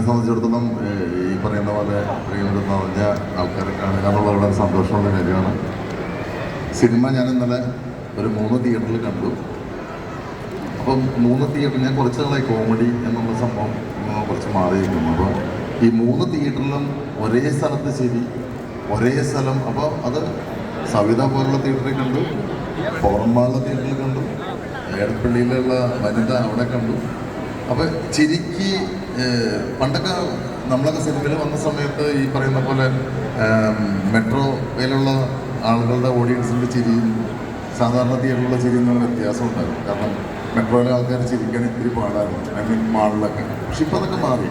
സംബന്ധിച്ചിടത്തോളം ഏഹ്, ഈ പറയുന്ന പോലെ ഇത്രയും ഒരു നിറഞ്ഞ ആൾക്കാരെ കാണുക എന്നുള്ളത് വളരെ സന്തോഷമുള്ള കാര്യമാണ്. സിനിമ ഞാൻ ഇന്നലെ ഒരു മൂന്ന് തിയേറ്ററിൽ കണ്ടു. അപ്പം മൂന്ന് തിയേറ്ററിൽ ഞാൻ കുറച്ച് നാളായി കോമഡി എന്നുള്ള സംഭവം കുറച്ച് മാറിയിരിക്കുന്നു. അപ്പോൾ ഈ മൂന്ന് തിയേറ്ററിലും ഒരേ സ്ഥലത്ത് ശരി ഒരേ സ്ഥലം. അപ്പോൾ അത് സവിത പോലുള്ള തിയേറ്ററിൽ കണ്ടു ഫോറമ്പാളുള്ള തിയേറ്ററിൽ കണ്ടു ഏടപ്പള്ളിയിലുള്ള വനിത അവിടെ കണ്ടു. അപ്പോൾ ചിരിക്ക് പണ്ടൊക്കെ നമ്മളൊക്കെ സിനിമയിൽ വന്ന സമയത്ത് ഈ പറയുന്ന പോലെ മെട്രോയിലുള്ള ആളുകളുടെ ഓഡിയൻസിന്റെ ചിരിയും സാധാരണ തിയേറ്ററിലുള്ള ചിരിയും തമ്മിൽ വ്യത്യാസം ഉണ്ടാകും. കാരണം മെട്രോയിലെ ആൾക്കാർ ചിരിക്കാൻ ഇത്തിരി പാടായിരുന്നു ഐ മീൻ മാളിലൊക്കെ. പക്ഷെ ഇപ്പം അതൊക്കെ മാറി.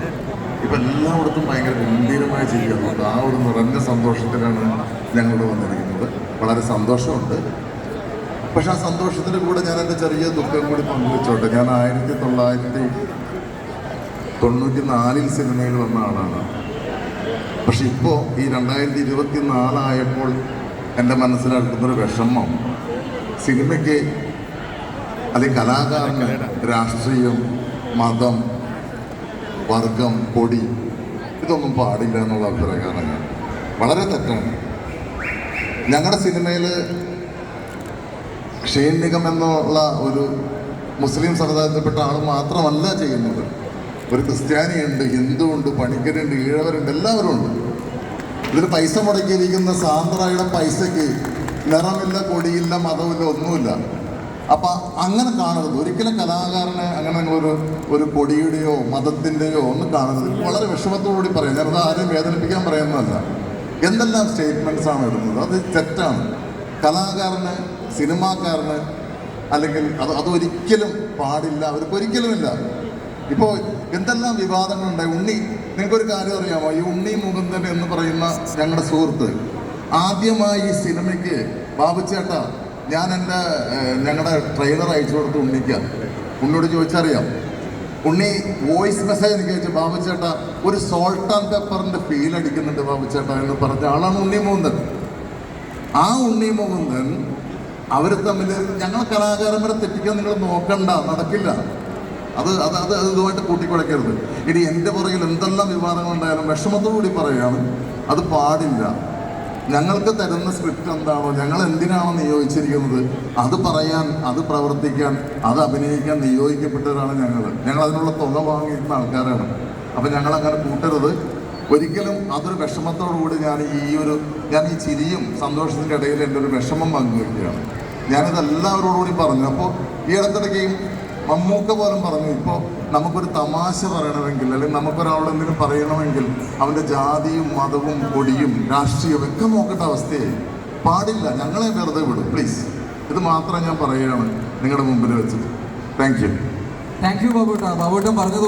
ഇപ്പം എല്ലായിടത്തും ഭയങ്കര ഗംഭീരമായ ചിരിയാണ്. ആ ഒരു നിറഞ്ഞ സന്തോഷത്തിലാണ് ഞങ്ങളിവിടെ വന്നിരിക്കുന്നത്. വളരെ സന്തോഷമുണ്ട്. പക്ഷെ ആ സന്തോഷത്തിന്റെ കൂടെ ഞാൻ എന്റെ ചെറിയ ദുഃഖം കൂടി പങ്കുവെച്ചോട്ടെ. ഞാൻ ആയിരത്തി തൊള്ളായിരത്തി തൊണ്ണൂറ്റി നാലിൽ സിനിമയിൽ വന്ന ആളാണ്. പക്ഷെ ഇപ്പോൾ ഈ രണ്ടായിരത്തി ഇരുപത്തി നാലായപ്പോൾ എന്റെ മനസ്സിലാക്കുന്നൊരു വിഷമം. സിനിമയ്ക്ക് അല്ലെങ്കിൽ കലാകാരന് രാഷ്ട്രീയം മതം വർഗം കൊടി ഇതൊന്നും പാടില്ല എന്നുള്ള അഭിപ്രായമാണ് ഞാൻ. വളരെ തെറ്റാണ്. ഞങ്ങളുടെ സിനിമയിൽ ഷെയ്ൻ നിഗം എന്നുള്ള ഒരു മുസ്ലിം സമുദായത്തിൽപ്പെട്ട ആൾ മാത്രമല്ല ചെയ്യുന്നത്. ഒരു ക്രിസ്ത്യാനിയുണ്ട് ഹിന്ദു ഉണ്ട് പണിക്കരുണ്ട് ഈഴവരുണ്ട് എല്ലാവരും ഉണ്ട്. ഇതിൽ പൈസ മുടക്കിയിരിക്കുന്ന സാന്ദ്രയുടെ പൈസയ്ക്ക് നിറമില്ല കൊടിയില്ല മതമില്ല ഒന്നുമില്ല. അപ്പൊ അങ്ങനെ കാണരുത്. ഒരിക്കലും കലാകാരനെ അങ്ങനെ ഒരു ഒരു കൊടിയുടെയോ മതത്തിന്റെയോ ഒന്നും കാണരുത്. വളരെ വിഷമത്തോടുകൂടി പറയാം. ഞാനത് ആരെയും വേദനിപ്പിക്കാൻ പറയുന്നതല്ല. എന്തെല്ലാം സ്റ്റേറ്റ്മെന്റ്സ് ആണ് ഇടുന്നത്? അത് തെറ്റാണ്. കലാകാരന് സിനിമാക്കാരന് അല്ലെങ്കിൽ അത് അതൊരിക്കലും പാടില്ല അവർക്ക് ഒരിക്കലുമില്ല ഇപ്പോൾ എന്തെല്ലാം വിവാദങ്ങളുണ്ടായി ഉണ്ണി നിങ്ങൾക്കൊരു കാര്യം അറിയാമോ? ഈ ഉണ്ണി മുകുന്ദൻ എന്ന് പറയുന്ന ഞങ്ങളുടെ സുഹൃത്ത് ആദ്യമായി ഈ സിനിമയ്ക്ക് ബാബുച്ചേട്ട ഞാൻ എന്റെ ഞങ്ങളുടെ ട്രെയിലർ അയച്ചു കൊടുത്ത് ഉണ്ണിക്ക. ഉണ്ണിയോട് ചോദിച്ചറിയാം. ഉണ്ണി വോയിസ് മെസ്സേജ് എനിക്ക് അയച്ചു ബാബുച്ചേട്ട ഒരു സോൾട്ട് ആൻഡ് പെപ്പറിന്റെ ഫീൽ അടിക്കുന്നുണ്ട് ബാബുച്ചേട്ട എന്ന് പറഞ്ഞ ആളാണ് ഉണ്ണി മുകുന്ദൻ. ആ ഉണ്ണി മുകുന്ദൻ അവർ തമ്മിൽ ഞങ്ങൾ കലാകാരന്മാരെ തെറ്റിക്കാൻ നിങ്ങൾ നോക്കണ്ട നടക്കില്ല. അത് അത് അത് ഇതുമായിട്ട് കൂട്ടിക്കുഴക്കരുത് ഇനി എന്റെ പുറകിൽ എന്തെല്ലാം വിവാദങ്ങൾ ഉണ്ടായാലും വിഷമത്തോടുകൂടി പറയുകയാണ് അത് പാടില്ല. ഞങ്ങൾക്ക് തരുന്ന സ്ക്രിപ്റ്റ് എന്താണോ ഞങ്ങൾ എന്തിനാണോ നിയോഗിച്ചിരിക്കുന്നത് അത് പറയാൻ അത് പ്രവർത്തിക്കാൻ അത് അഭിനയിക്കാൻ നിയോഗിക്കപ്പെട്ടവരാണ് ഞങ്ങൾ. ഞങ്ങൾ അതിനുള്ള തുക വാങ്ങിയിരുന്ന ആൾക്കാരാണ്. അപ്പം ഞങ്ങൾ അങ്ങനെ കൂട്ടരുത്. ഒരിക്കലും അതൊരു വിഷമത്തോടുകൂടി ഞാൻ ഈ ഒരു ഞാൻ ഈ ചിരിയും സന്തോഷത്തിന്റെ ഇടയിൽ എന്റെ ഒരു വിഷമം പങ്കുവയ്ക്കുകയാണ് ഞാനിത് എല്ലാവരോടുകൂടി പറഞ്ഞു. അപ്പോൾ ഈ ഇടത്തിടയ്ക്കും മമ്മൂക്ക പോലും പറഞ്ഞു ഇപ്പോൾ നമുക്കൊരു തമാശ പറയണമെങ്കിൽ അല്ലെങ്കിൽ നമുക്കൊരാളോട് എന്തെങ്കിലും പറയണമെങ്കിൽ അവന്റെ ജാതിയും മതവും കൊടിയും രാഷ്ട്രീയവും ഒക്കെ നോക്കേണ്ട അവസ്ഥയായി. പാടില്ല ഞങ്ങളെ വെറുതെ വിടും. പ്ലീസ് ഇത് മാത്രം ഞാൻ പറയുകയാണ് നിങ്ങളുടെ മുമ്പിൽ വെച്ചത്. താങ്ക് യു താങ്ക് യു ബാബുട്ട. ബാബുട്ടൻ പറഞ്ഞത്